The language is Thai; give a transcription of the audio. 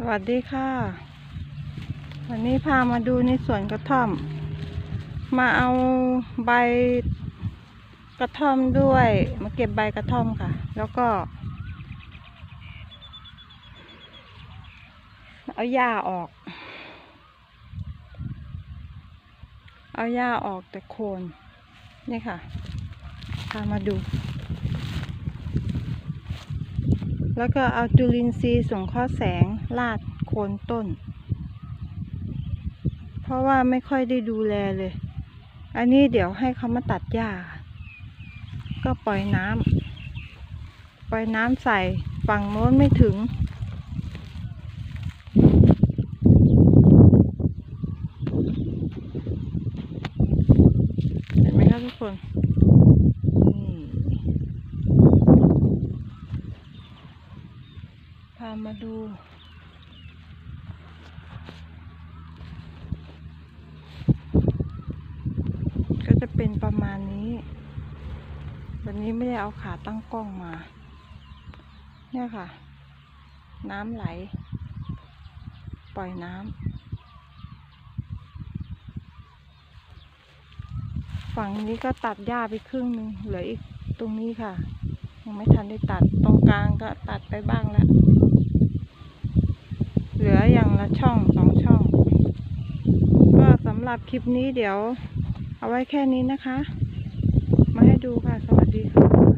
สวัสดีค่ะ วันนี้พามาดูในสวนกระท่อม มาเอาใบกระท่อมด้วย มาเก็บใบกระท่อมค่ะ แล้วก็ เอาหญ้าออก เอาหญ้าออกแต่โคนนี่ค่ะ พามาดู แล้วก็เอาจุลินทรีย์ส่งข้อแสงลาดโคนต้น เพราะว่าไม่ค่อยได้ดูแลเลย อันนี้เดี๋ยวให้เขามาตัดหญ้า ก็ปล่อยน้ำปล่อยน้ำใส่ฝั่งโน้นไม่ถึง เห็นไหมครับทุกคน นี่ พามาดูก็จะเป็นประมาณนี้ วันนี้ไม่ได้เอาขาตั้งกล้องมา เนี่ยค่ะ น้ำไหล ปล่อยน้ำ ฝั่งนี้ก็ตัดหญ้าไปครึ่งหนึง เหลืออีกตรงนี้ค่ะ ยังไม่ทันได้ตัดตรงกลางก็ตัดไปบ้างแล้ว เหลืออย่างละช่องสองช่อง ก็สำหรับคลิปนี้เดี๋ยว เอาไว้แค่นี้นะคะ มาให้ดูค่ะ สวัสดีค่ะ